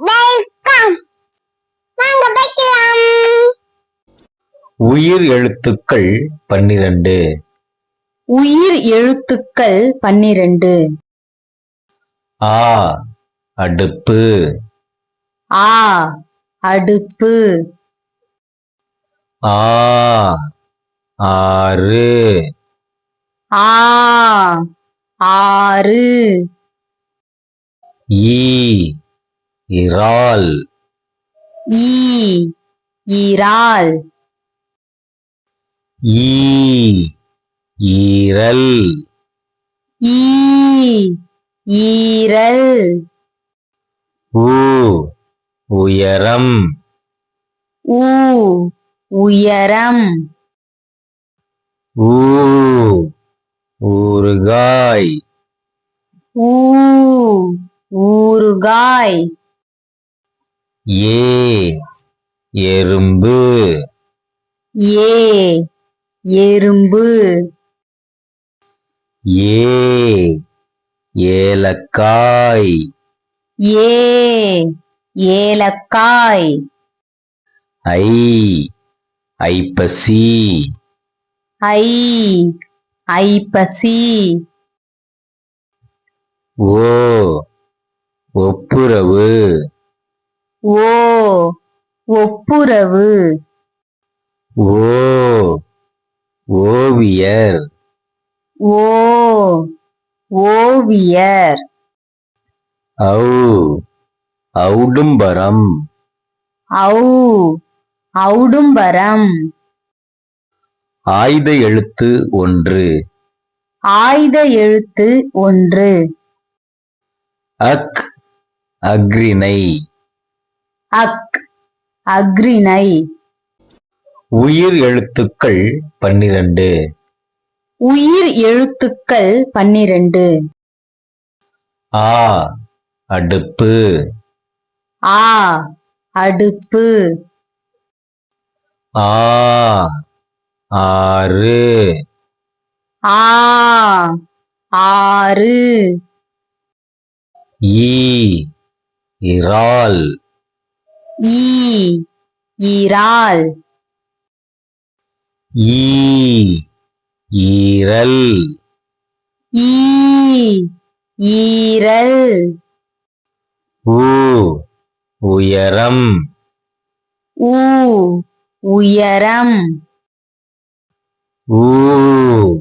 Welcome வாங்க வைக்கலாம் உயிர் எழுத்துக்கள் பன்னிரண்டு. உயிர் எழுத்துக்கள் பன்னிரண்டு. ஆ அடுப்பு. ஆ அடுப்பு. ஆ ஆறு. ஆ ஆறு. ஈ இறால். ஈ ஈரால் ஈ ஈரல். ஈ ஈரல். உ உயரம். ஊ உயரம். ஊ ஊறுகாய். ஊ ஊறுகாய். ஏ எறும்பு. ஏ எறும்பு. ஏ ஏலக்காய். ஏ ஏலக்காய். ஐ ஐப்பசி. ஐ ஐப்பசி. ஓ ஒப்புரவு. ஓ ஒப்புரவு. ஓ ஓவியர். ஓ ஓவியர். ஔ ஔடும்பரம். ஔ ஔடும்பரம். ஆய்த எழுத்து ஒன்று. ஆய்த எழுத்து ஒன்று. அக் அக்ரிணை அக் அக்ரிணை. உயிர் எழுத்துக்கள் பன்னிரண்டு. உயிர் எழுத்துக்கள் பன்னிரண்டு. ஆ அடுப்பு. ஆ அடுப்பு. ஆ ஆறு. ஆ ஆறு. ஈ இறால். ஈ ஈரால். ஈ ஈரல். ஈ ஈரல். உ உயரம். ஊ உயரம். ஊ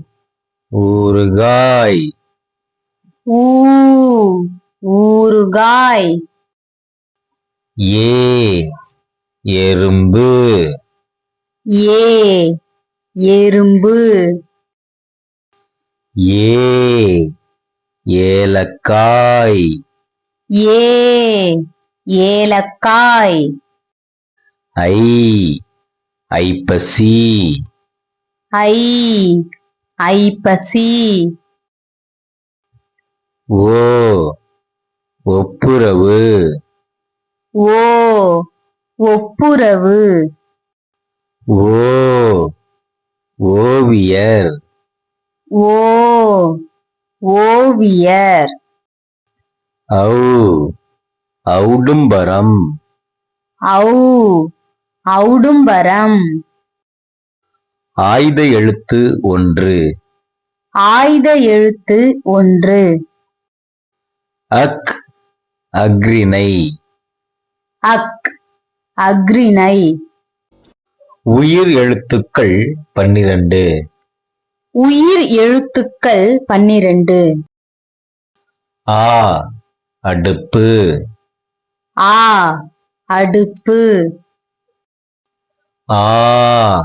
ஊறுகாய். ஊ ஊறுகாய். ஏ எறும்பு. ஏ எறும்பு. ஏ ஏலக்காய். ஏ ஏலக்காய். ஐ ஐப்பசி. ஐ ஐப்பசி. ஓ ஒப்புரவு. ஓ ஒப்புரவு. ஓ ஓவியர். ஓ ஓவியர். ஔ ஔடும்பரம். ஔ ஔடும்பரம். ஆய்த எழுத்து ஒன்று. ஆய்த எழுத்து ஒன்று. அக் அக்ரிணை அக் அக்ரிணை. உயிர் எழுத்துக்கள் பன்னிரண்டு. உயிர் எழுத்துக்கள் பன்னிரண்டு. ஆ அடுப்பு. ஆ அடுப்பு. ஆ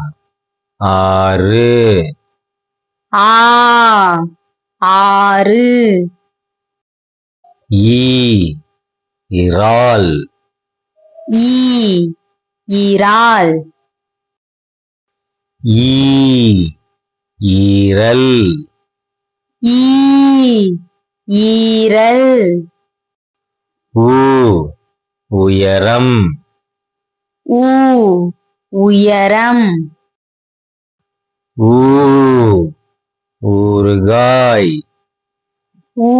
ஆறு. ஆ ஆறு. ஈ இறால். ஈ ஈரால். ஈ ஈரல். ஈ ஈரல். உ உயரம். ஊ உயரம். ஊ ஊறுகாய். ஊ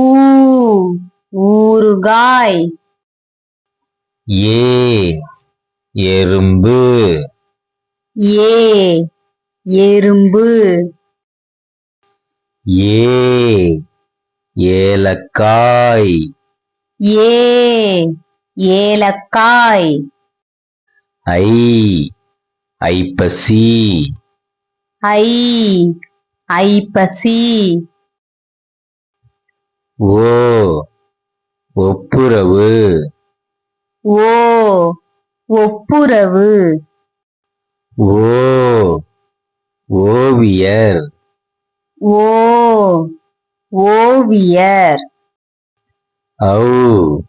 ஊறுகாய். ஏ. எறும்பு. ஏ. எறும்பு. ஏ. ஏலக்காய். ஏ. ஏலக்காய். ஐ. ஐப்பசி. ஐ. ஐப்பசி. ஓ. ஒப்புரவு. ஓ ஒப்புரவு. ஓ ஓவியர். ஓ ஓவியர். ஔ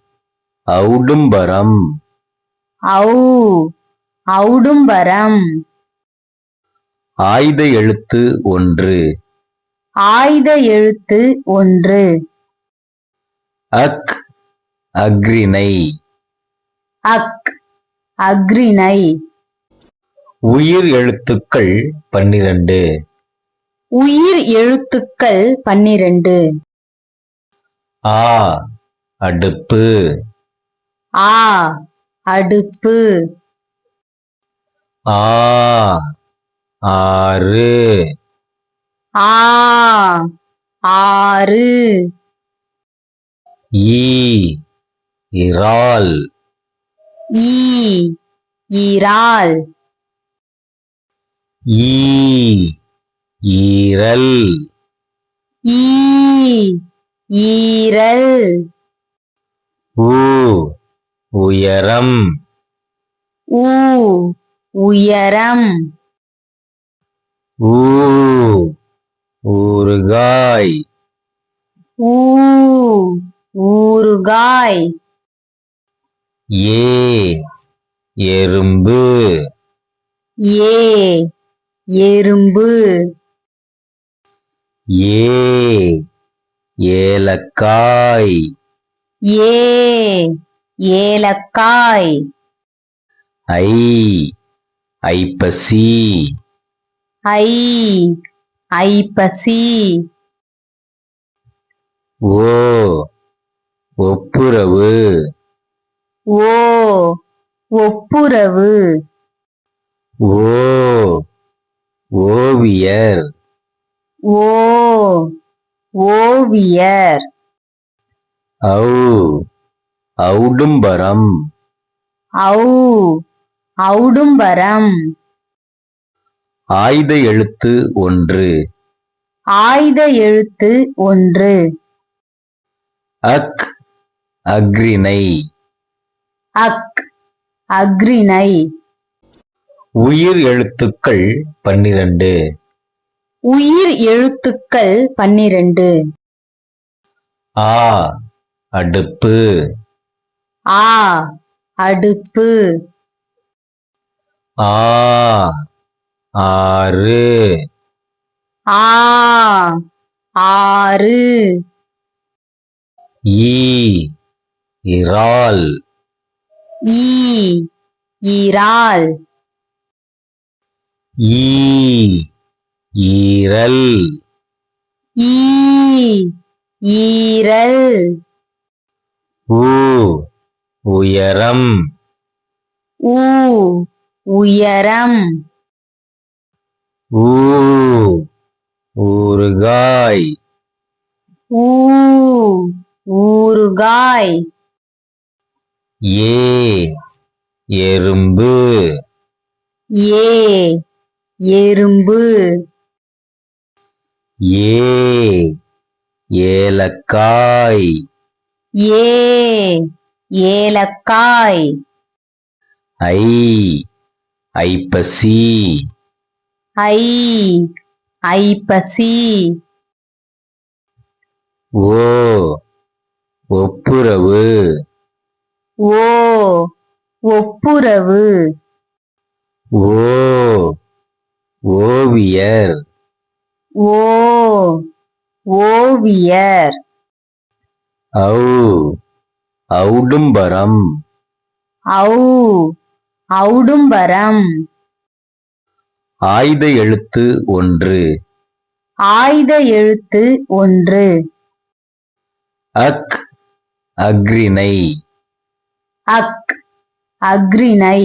ஔடும்பரம். ஔ ஔடும்பரம். ஆய்த எழுத்து ஒன்று. ஆய்த எழுத்து ஒன்று. அக் அக்ரிணை அக் அக்ரிணை. உயிர் எழுத்துக்கள் பன்னிரண்டு. உயிர் எழுத்துக்கள் பன்னிரண்டு. ஆ அடுப்பு. ஆ அடுப்பு. ஆ ஆறு. ஆ ஆறு. ஈ இறால். ஈ ஈரால். ஈ ஈரல். ஈ ஈரல். உ உயரம். ஊ உயரம். ஊ ஊறுகாய். ஊ ஊறுகாய். ஏ எறும்பு. ஏ எறும்பு. ஏ ஏலக்காய். ஏ ஏலக்காய். ஐ ஐப்பசி. ஐ ஐப்பசி. ஓ ஒப்புரவு. ஓ ஒப்புரவு. ஓ ஓவியர். ஓ ஓவியர். ஔ ஔடும்பரம். ஔ ஔடும்பரம். ஆய்த எழுத்து ஒன்று. ஆய்த எழுத்து ஒன்று. அக் அக்ரிணை அக் அக்ரிணை. உயிர் எழுத்துக்கள் பன்னிரண்டு. உயிர் எழுத்துக்கள் பன்னிரண்டு. ஆ அடுப்பு. ஆ அடுப்பு. ஆ ஆறு. ஆ ஆறு. ஈ இறால். ஈ ஈரால். ஈ ஈரல். ஈ ஈரல். உ உயரம். ஊ உயரம். ஊ ஊறுகாய். ஊ ஊறுகாய். ஏ எறும்பு. ஏ எறும்பு. ஏ ஏலக்காய். ஏ ஏலக்காய். ஐ ஐப்பசி. ஐ ஐப்பசி. ஓ ஒப்புரவு. ஓ ஒப்புரவு. ஓ ஓவியர். ஓ ஓவியர். ஔ ஔடும்பரம். ஔ ஔடும்பரம். ஆய்த எழுத்து ஒன்று. ஆய்த எழுத்து ஒன்று. அக் அக்ரிணை அக் அக்ரிணை